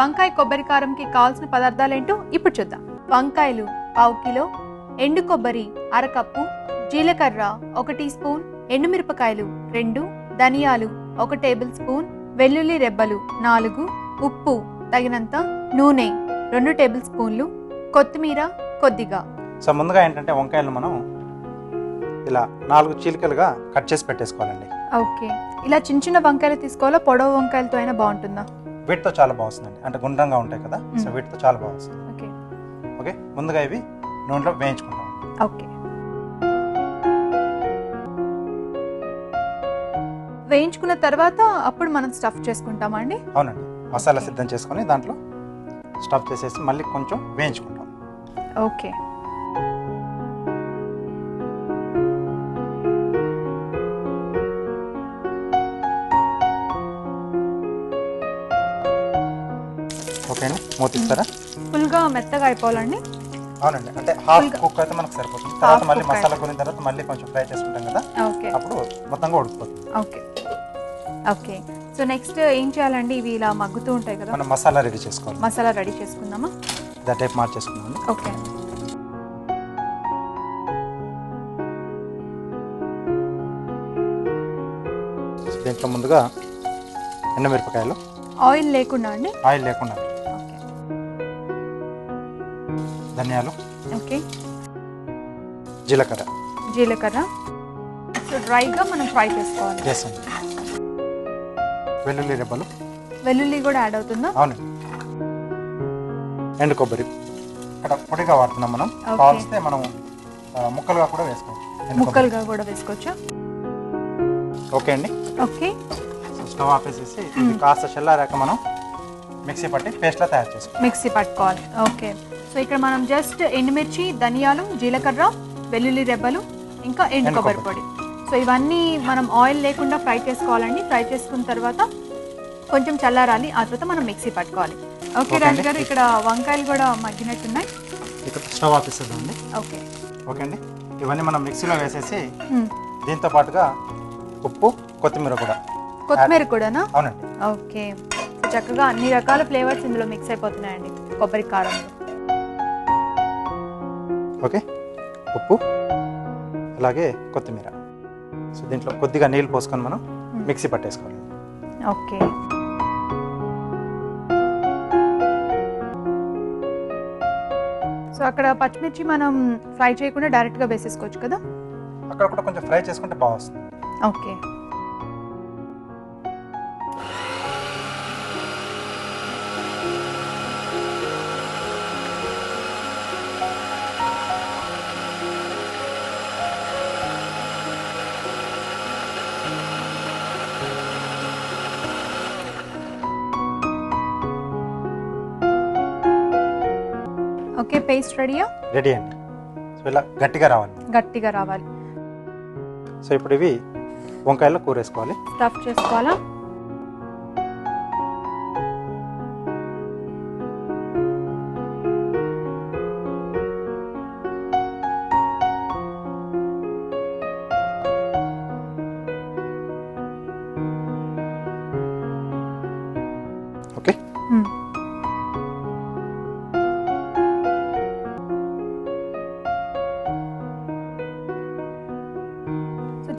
వంకాయ కొబ్బరి కారంకి కావాల్సిన పదార్థాలు ఏంటో ఇప్పుడు చూద్దాం. వంకాయలు పావు కిలో ఎండు కొబ్బరి అరకప్పు జీలకర్ర ఒక టీ స్పూన్ ఎండుమిరపకాయలు రెండు ధనియాలు ఒక టేబుల్ స్పూన్ వెల్లుల్లి రెబ్బలు నాలుగు ఉప్పు తగినంత నూనె రెండు టేబుల్ స్పూన్లు కొత్తిమీర కొద్దిగా. సో ముందుగా ఏంటంటే వంకాయలు మనం ఇలా నాలుగు చీలికలుగా కట్ చేసి పెట్టేసుకోవాలండి. ఓకే. ఇలా చిన్న చిన్న వంకాయలు తీసుకోవాలా? పొడవు వంకాయలతో అయినా బాగుంటుందా? వీటితో చాలా బాగుంటుందండి అంటే గుండ్రంగా ఉంటాయి కదా? సో. వీటితో చాలా బాగుంటుంది ఓకే. ఓకే? ముందుగా ఇవి నూనెలో వేయించుకుంటాం ఓకే. వేయించుకున్న తర్వాత అప్పుడు మనం స్టఫ్ చేసుకుంటామా అండి? అవునండి. మసాలా సిద్ధం చేసుకొని దాంట్లో స్టఫ్ చేసేసి మళ్ళీ కొంచెం వేయించుకుంటాం. ఓకే. మూతిస్తారా? ఫుల్గా మెత్తగా అయిపోవాలండి. అవునండి. అంటే హాఫ్. కుక్ అయితే మనకు సరిపోతుంది. తర్వాత మళ్ళీ మసాలా కొనిన తర్వాత మళ్ళీ కొంచెం ఫ్రై చేసుకుంటాం కదా? ఓకే. అప్పుడు మొత్తంగా ఉడికిపోతుంది. ఓకే. ఓకే. సో నెక్స్ట్ ఏం చేయాలండి? ఇవి ఇలా మగ్గుతూ ఉంటాయి కదా? మనం మసాలా రెడీ చేసుకోవాలి. మసాలా రెడీ చేసుకుందామా? దా టైప్ మార్చేసుకుందాం ఓకే. దీంట్లో ముందుగా ఎండమిరపకాయలు. ఆయిల్ లేకుండా అండి? ఆయిల్ లేకుండా. ధనియాలు. ఓకే. జీలకర్ర. జీలకర్ర. సో డ్రైగా మనం ఫ్రై చేసుకోవాలి. వెల్లుల్లి రెబ్బలు. వెల్లుల్లి కూడా యాడ్ అవుతుందా? అవునండి ఎండు కొబ్బరి. ఇక్కడ పొడిగా వాడుతున్నాం మనం. కావాల్స్తే మనం ముక్కలుగా కూడా వేసుకోవచ్చు. ముక్కలుగా కూడా వేసుకోవచ్చా? ఓకే అండి. ఓకే. స్టవ్ ఆపేసేసి ఇది కాస్త చల్లారాక మనం మిక్సీ పట్టి పేస్ట్లా తయారు చేసుకోవాలి మిక్సీ పట్టుకోవాలి. ఓకే. సో ఇక్కడ మనం జస్ట్ ఎండుమిర్చి ధనియాలు జీలకర్ర వెల్లుల్లి రెబ్బలు ఇంకా ఎండు కొబ్బరి పొడి. సో ఇవన్నీ మనం ఆయిల్ లేకుండా ఫ్రై చేసుకోవాలండి. ఫ్రై చేసుకున్న తర్వాత కొంచెం చల్లారాలి. ఆ తర్వాత మనం మిక్సీ పట్టుకోవాలి. ఓకే రాజు. గారు ఇక్కడ వంకాయలు కూడా మగ్గినట్టున్నాయి. ఇక్కడ స్టవ్ ఆపేసేద్దామండి ఓకే. ఓకే అండి. ఇవన్నీ మనం మిక్సీలో వేసేసి. దీంతో పాటుగా ఉప్పు కొత్తిమీర కూడా. కొత్తిమీర కూడానా? అవునండి. ఓకే. చక్కగా అన్ని రకాల ఫ్లేవర్స్ ఇందులో మిక్స్ అయిపోతున్నాయండి. కొబ్బరి కారంలో ఓకే. ఉప్పు. అలాగే కొత్తిమీర. సో దీంట్లో కొద్దిగా నీళ్ళు పోసుకొని మనం. మిక్సీ పట్టేసుకోవాలి. ఓకే. సో అక్కడ పచ్చిమిర్చి మనం ఫ్రై చేయకుండా డైరెక్ట్గా వేసేసుకోవచ్చు కదా? అక్కడ కూడా కొంచెం ఫ్రై చేసుకుంటే బాగా వస్తుంది. ఓకే. ఓకే పేస్ట్ రెడీయా? రెడీ అండి. సో ఇలా గట్టిగా రావాలి. గట్టిగా రావాలి. సో ఇప్పుడు ఇవి వంకాయల్లో కూర వేసుకోవాలి స్టఫ్ చేసుకోవాలా?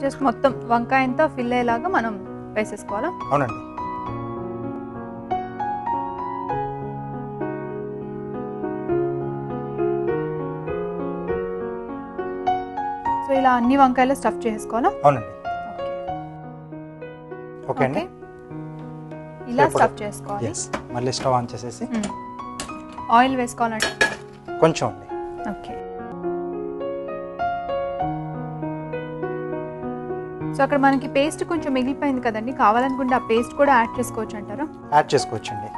జస్ట్ మొత్తం వంకాయ అంతా ఫిల్ అయ్యేలాగా మనం వేసేసుకోవాలా? అవునండి. సో ఇలా అన్ని వంకాయలు స్టఫ్ చేసుకోవాలా? అవునండి. ఓకే. అండి ఇలా స్టఫ్ చేసుకోవాలి. మళ్ళీ స్టవ్ ఆన్ చేసేసి. ఆయిల్ వేసుకోవాలంటే? కొంచెం అండి. ఓకే. సో అక్కడ మనకి పేస్ట్ కొంచెం మిగిలిపోయింది కదండి. కావాలనుకుంటే ఆ పేస్ట్ కూడా యాడ్ చేసుకోవచ్చు అంటారా? యాడ్ చేసుకోవచ్చండి.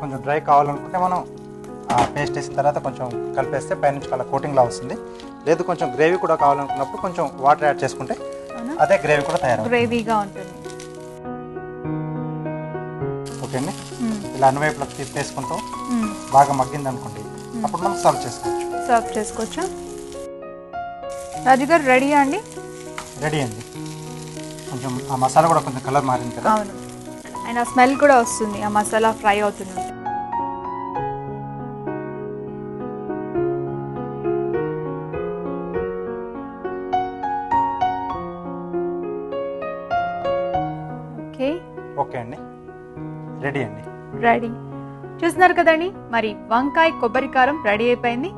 కొంచెం డ్రై కావాలనుకుంటే మనం ఆ పేస్ట్ వేసిన తర్వాత కొంచెం కలిపేస్తే పైనుంచి అలా కోటింగ్లా వస్తుంది. లేదు కొంచెం గ్రేవీ కూడా కావాలనుకున్నప్పుడు కొంచెం వాటర్ యాడ్ చేసుకుంటే అదే గ్రేవీ కూడా తయారవుతుంది. గ్రేవీగా ఉంటుంది. ఓకే అండి మ్మ్. ఇలా అన్వైపులకు తిప్పేసుకుంటూ మ్మ్. బాగా మగ్గింది అనుకోండి అప్పుడు మనం సర్వ్ చేసుకోవచ్చు. సర్వ్ చేసుకోవచ్చా? రాజు గారు రెడీయా అండి? రెడీ అండి. కొంచెం ఆ మసాలా కూడా కొంచెం కలర్ మారింది కదా? అవును. అండ్ ఆ స్మెల్ కూడా వస్తుంది. ఆ మసాలా ఫ్రై అవుతుంది. ఓకే. ఓకే అండి. రెడీ అండి. రెడీ. చూస్తున్నారు కదండి? మరి వంకాయ కొబ్బరి కారం రెడీ అయిపోయింది.